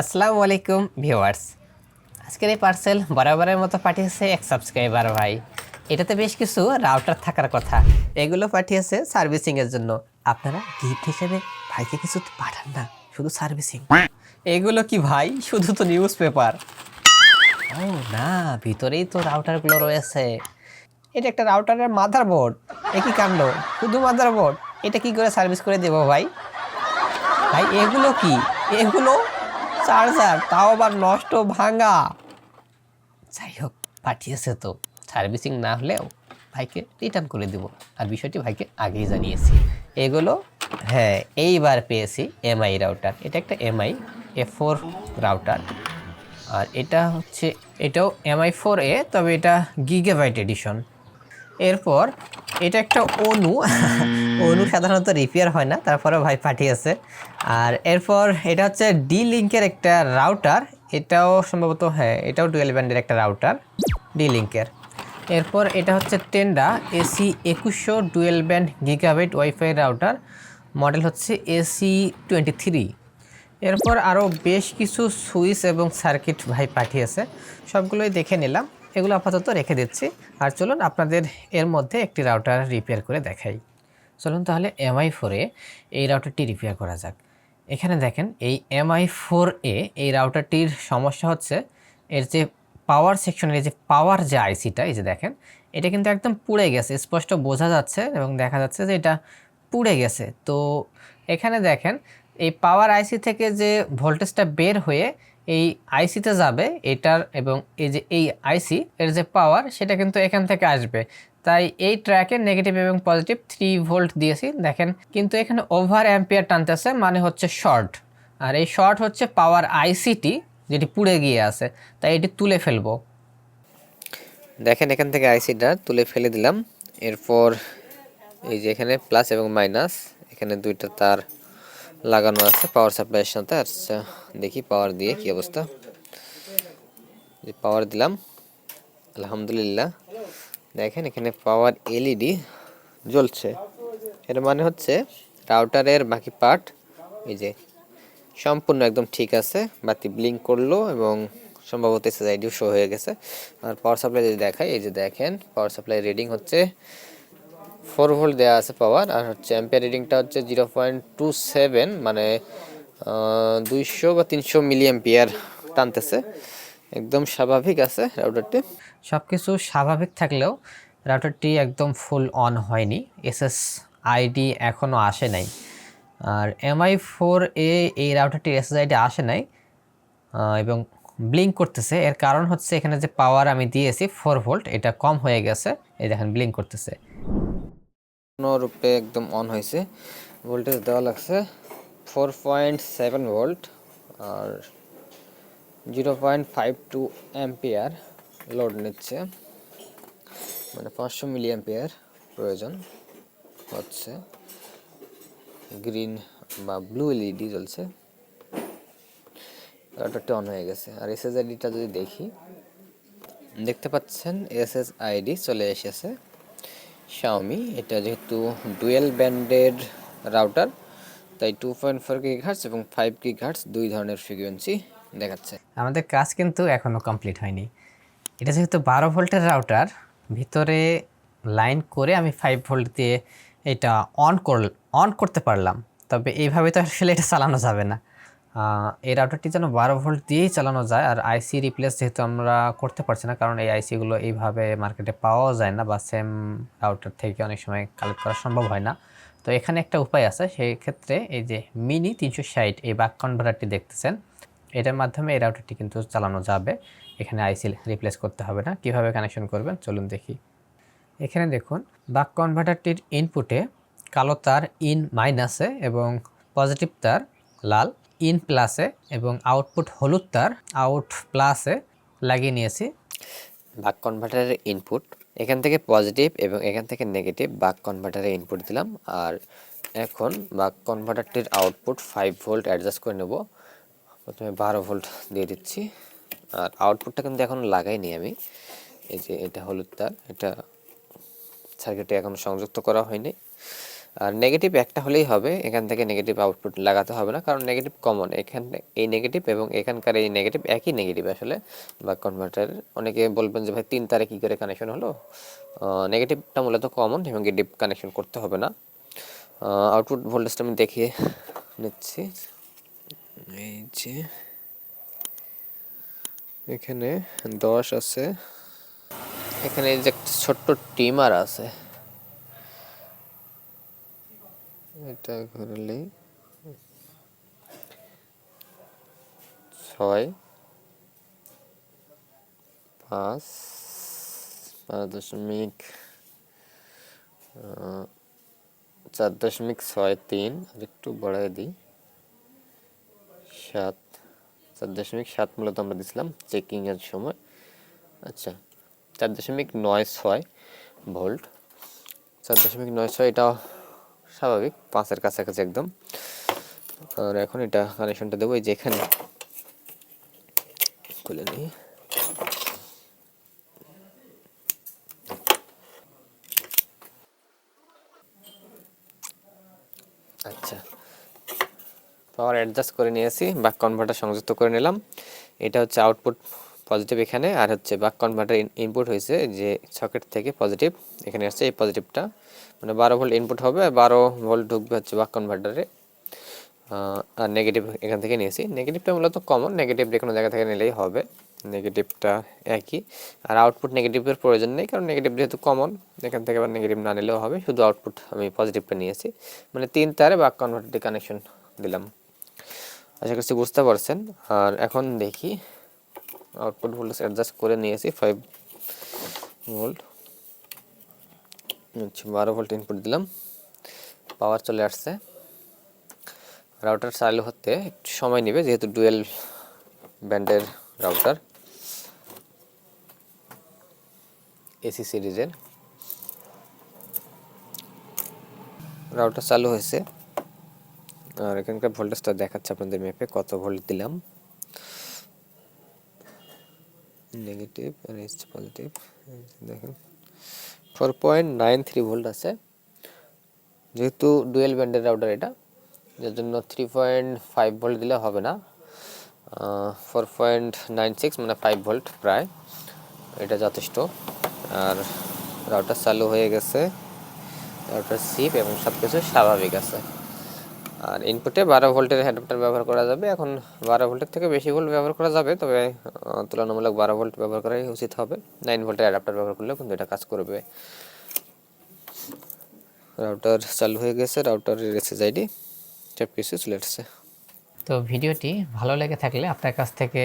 আসসালামু আলাইকুম ভিউয়ার্স। আজকের এই পার্সেল বরাবরের মতো পাঠিয়েছে এক সাবস্ক্রাইবার ভাই। এটাতে বেশ কিছু রাউটার থাকার কথা। এগুলো পাঠিয়েছে সার্ভিসিংয়ের জন্য। আপনারা গিফট হিসেবে ভাইকে কিছু পাঠান না, শুধু সার্ভিসিং। এগুলো কি ভাই? শুধু তো নিউজ পেপার ও না, ভিতরেই তো রাউটারগুলো রয়েছে। এটা একটা রাউটারের মাদারবোর্ড একই কাণ্ড? শুধু মাদার বোর্ড এটা কি করে সার্ভিস করে দেবো ভাই? ভাই, এগুলো কি? এগুলো চার্জার তাও আবার নষ্ট ভাঙা। যাই হোক, পাঠিয়েছে তো। সার্ভিসিং না হলেও ভাইকে রিটার্ন করে দেব। আর বিষয়টি ভাইকে আগেই জানিয়েছি। এগুলো হ্যাঁ এইবার পেয়েছি এমআই রাউটার এটা একটা এমআই এ ফোর রাউটার আর এটা হচ্ছে, এটাও এমআই ফোর এ তবে এটা গিগে গিগাবাইট এডিশন এরপর এটা একটা অনু। অনু সাধারণত রিপেয়ার হয় না তারপরে ভাই পাঠিয়েছে। আর এরপর এটা হচ্ছে ডি লিঙ্কের একটা রাউটার এটাও সম্ভবত হ্যাঁ এটাও ডুয়েল ব্যান্ডের একটা রাউটার ডি লিঙ্কের এরপর এটা হচ্ছে টেন্ডা এসি একুশশো dual band gigabyte wifi router model হচ্ছে এসি টোয়েন্টি থ্রি এরপর আরও বেশ কিছু সুইচ এবং সার্কিট ভাই পাঠিয়েছে সবগুলোই দেখে নিলাম। এগুলো আপাতত রেখে দিচ্ছি। আর চলুন আপনাদের এর মধ্যে একটি রাউটার রিপেয়ার করে দেখাই। চলুন তাহলে এমআই ফোরে এই রাউটারটি রিপেয়ার করা যাক। এখানে দেখেন, এই এমআই ফোর এ এই রাউটারটির সমস্যা হচ্ছে এর যে পাওয়ার সেকশনের যে পাওয়ার যে আইসিটা এই যে দেখেন, এটা কিন্তু একদম পুড়ে গেছে। স্পষ্ট বোঝা যাচ্ছে এবং দেখা যাচ্ছে যে এটা পুড়ে গেছে। তো এখানে দেখেন, এই পাওয়ার আইসি থেকে যে ভোল্টেজটা বের হয়ে এই আইসিতে যাবে, এটার এবং এই যে এই আইসি এর যে পাওয়ার সেটা কিন্তু এখান থেকে আসবে। তাই এই ট্র্যাকে নেগেটিভ এবং পজিটিভ থ্রি ভোল্ট দিয়েছি। দেখেন, কিন্তু এখানে ওভার অ্যাম্পিয়ার টানতেছে মানে হচ্ছে শর্ট আর এই শর্ট হচ্ছে পাওয়ার আইসিটি যেটি পুড়ে গিয়ে আছে। তাই এটি তুলে ফেলব। দেখেন, এখান থেকে আইসিটা তুলে ফেলে দিলাম। এরপর এই যে এখানে প্লাস এবং মাইনাস এখানে দুইটা তার লাগানো আছে পাওয়ার সাপ্লাইয়ের সাথে। আচ্ছা দেখি পাওয়ার দিয়ে কি অবস্থা। পাওয়ার দিলাম, আলহামদুলিল্লাহ। দেখেন, এখানে পাওয়ার এলইডি জ্বলছে। এর মানে হচ্ছে রাউটারের বাকি পার্ট এই যে, সম্পূর্ণ একদম ঠিক আছে। বাতি ব্লিঙ্ক করল এবং সম্ভবত এসএসআইডিও শো হয়ে গেছে। আর পাওয়ার সাপ্লাই যদি দেখাই, এই যে দেখেন পাওয়ার সাপ্লাই রিডিং হচ্ছে ফোর ভোল্ট দেওয়া আছে পাওয়ার, আর হচ্ছে অ্যাম্পিয়ার রিডিংটা হচ্ছে জিরো পয়েন্ট টু সেভেন মানে দুইশো বা তিনশো মিলি অ্যাম্পিয়ার টানতেছে। একদম স্বাভাবিক আছে রাউটারটি। সব কিছু স্বাভাবিক থাকলেও রাউটারটি একদম ফুল অন হয়নি। এস এসএস আইডি এখনও আসে নাই। আর এমআই ফোর এ এই রাউটারটির এসএস আইডি আসে নাই এবং ব্লিঙ্ক করতেছে। এর কারণ হচ্ছে এখানে যে পাওয়ার আমি দিয়েছি, ফোর ভোল্ট, এটা কম হয়ে গেছে। এই দেখেন, ব্লিঙ্ক করতেছে। রূপে একদম অন হয়েছে। ভোল্টেজ দেওয়া লাগছে ফোর পয়েন্ট সেভেন ভোল্ট আর zero point five two ampere load নিচ্ছে। মানে পাঁচশো মিলি অ্যাম্পিয়ার প্রয়োজন হচ্ছে। গ্রিন বা ব্লু এলইডি জ্বলছে। রাউটারটা অন হয়ে গেছে। আর এসএস আইডিটা যদি দেখি, দেখতে পাচ্ছেন এসএস আইডি চলে এসেছে। শাওমি এটা যেহেতু ডুয়েল ব্যান্ডেড রাউটার তাই টু পয়েন্ট ফোর গিগাহার্টস এবং ফাইভ গিগাহার্টস দুই ধরনের ফ্রিকোয়েন্সি দেখাচ্ছে। আমাদের কাজ কিন্তু এখনও কমপ্লিট হয়নি। এটা যেহেতু বারো ভোল্টের রাউটার ভিতরে লাইন করে আমি ফাইভ ভোল্ট দিয়ে এটা অন কর অন করতে পারলাম। তবে এইভাবে তো আসলে এটা চালানো যাবে না। এই রাউটারটি যেন বারো ভোল্ট দিয়েই চালানো যায় আর আইসি রিপ্লেস যেহেতু আমরা করতে পারছি না, কারণ এই আইসিগুলো এইভাবে মার্কেটে পাওয়াও যায় না বা সেম রাউটার থেকে অনেক সময় কালেক্ট করা সম্ভব হয় না। তো এখানে একটা উপায় আছে, সেই ক্ষেত্রে এই যে মিনি তিনশো ষাট এই বাক কনভার্টারটি দেখতেছেন, এটার মাধ্যমে এই রাউটারটি কিন্তু চালানো যাবে। এখানে আইসি রিপ্লেস করতে হবে না, কীভাবে কানেকশন করবেন চলুন দেখি। এখানে দেখুন বাক কনভার্টারটির ইনপুটে কালো তার ইন মাইনাসে এবং পজিটিভ তার লাল। ইন প্লাসে এবং আউটপুট হলুদ তার আউট প্লাসে লাগিয়ে নিয়েছি। বাক কনভার্টারের ইনপুট এখান থেকে পজিটিভ এবং এখান থেকে নেগেটিভ বাক কনভার্টারের ইনপুট দিলাম। আর এখন বাক কনভার্টারটির আউটপুট ফাইভ ভোল্ট অ্যাডজাস্ট করে নেব। প্রথমে বারো ভোল্ট দিয়ে দিচ্ছি। আর আউটপুটটা কিন্তু এখন লাগাইনি আমি। এই যে এটা হলুদ তার, এটা সার্কিটে এখন সংযুক্ত করা হয়নি। আর নেগেটিভ একটা হলেই হবে, এখান থেকে নেগেটিভ আউটপুট লাগাতে হবে না, কারণ নেগেটিভ কমন এখানে এই নেগেটিভ এবং এখানকার এই নেগেটিভ একই নেগেটিভ আসলে, বা কনভার্টার অনেকে বলবেন যে, ভাই, তিন তারে কী করে কানেকশন হলো? নেগেটিভটা মূলত কমন এবং ডিপ কানেকশন করতে হবে না। আউটপুট ভোল্টেজটা আমি দেখিয়ে নিচ্ছি। এই যে, এখানে দশ আছে। এখানে যে একটা ছোট্ট টিমার আছে এটা ঘুরলেই ছয় পাঁচ পাঁচ দশমিক চার দশমিক ছয় তিন, আর একটু বাড়ায় দিই। সাত, চার দশমিক সাত মূলত আমরা দিছিলাম চেকিংয়ের সময়। আচ্ছা চার দশমিক নয় ছয় ভোল্ট। চার দশমিক নয় ছয় এটা স্বাভাবিক, পাঁচের কাছাকাছি একদম। আর এখন এটা কানেকশনটা দেবো, এই যে এখানে। খুলে নিই। আচ্ছা। পাওয়ার অ্যাডজাস্ট করে নিয়েছি বাক কনভার্টার সংযুক্ত করে নিলাম। এটা হচ্ছে আউটপুট পজিটিভ এখানে, আর হচ্ছে বাক কনভার্টার ইনপুট হয়েছে যে সকেট থেকে পজিটিভ এখানে আসছে, এই পজিটিভটা মানে বারো ভোল্ট ইনপুট হবে, আর বারো ভোল্ট ঢুকবে হচ্ছে বাক কনভার্টারে আর নেগেটিভ এখান থেকে নিয়েছি। নেগেটিভটা মূলত কমন নেগেটিভ যে কোনো জায়গা থেকে নিলেই হবে। নেগেটিভটা একই। আর আউটপুট নেগেটিভের প্রয়োজন নেই, কারণ নেগেটিভ যেহেতু কমন এখান থেকে আবার নেগেটিভ না নিলেও হবে। শুধু আউটপুট আমি পজিটিভটা নিয়েছি। মানে তিন তারে বাক কনভার্টারটি কানেকশন দিলাম। আশা করছি বুঝতে পারছেন। আর এখন দেখি আউটপুট ভোল্টেজ অ্যাডজাস্ট করে নিয়েছি ফাইভ ভোল্ট আচ্ছা বারো ভোল্ট ইনপুট দিলাম। পাওয়ার চলে আসছে। রাউটার চালু হতে একটু সময় নেবে, যেহেতু ডুয়েল ব্যান্ডের রাউটার এসি সিরিজের রাউটার চালু হয়েছে। আর এখানকার ভোল্টেজটা দেখাচ্ছে আপনাদের ম্যাপে কত ভোল্ট দিলাম। নেগেটিভ আর এসছে পজিটিভ দেখেন four point nine three volt আছে। যেহেতু ডুয়েল ব্যান্ডের রাউটার এটা, যার জন্য থ্রি পয়েন্ট ফাইভ ভোল্ট দিলে হবে না। ফোর পয়েন্ট নাইন সিক্স মানে ফাইভ ভোল্ট প্রায়। এটা যথেষ্ট। আর রাউটার চালু হয়ে গেছে। রাউটার সিপ এবং সব কিছু স্বাভাবিক আছে। আর ইনপুটে বারো ভোল্টের অ্যাডাপ্টার ব্যবহার করা যাবে। এখন বারো ভোল্টের থেকে বেশি ভোল্ট ব্যবহার করা যাবে, তবে তুলনামূলক বারো ভোল্ট ব্যবহার করাই উচিত হবে। নাইন ভোল্টের অ্যাডাপ্টার ব্যবহার করলেও কিন্তু এটা কাজ করবে। রাউটার চালু হয়ে গেছে রাউটারের এসএস আইডি সব কিছু চলে আসছে। তো ভিডিওটি ভালো লেগে থাকলে আপনার কাছ থেকে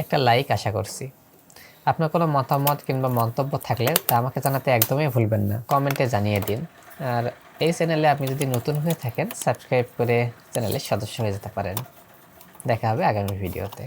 একটা লাইক আশা করছি। আপনার কোনো মতামত কিংবা মন্তব্য থাকলে তা আমাকে জানাতে একদমই ভুলবেন না। কমেন্টে জানিয়ে দিন। আর এই চ্যানেলে আপনি যদি নতুন হয়ে থাকেন সাবস্ক্রাইব করে চ্যানেলের সদস্য হয়ে যেতে পারেন। দেখা হবে আগামী ভিডিওতে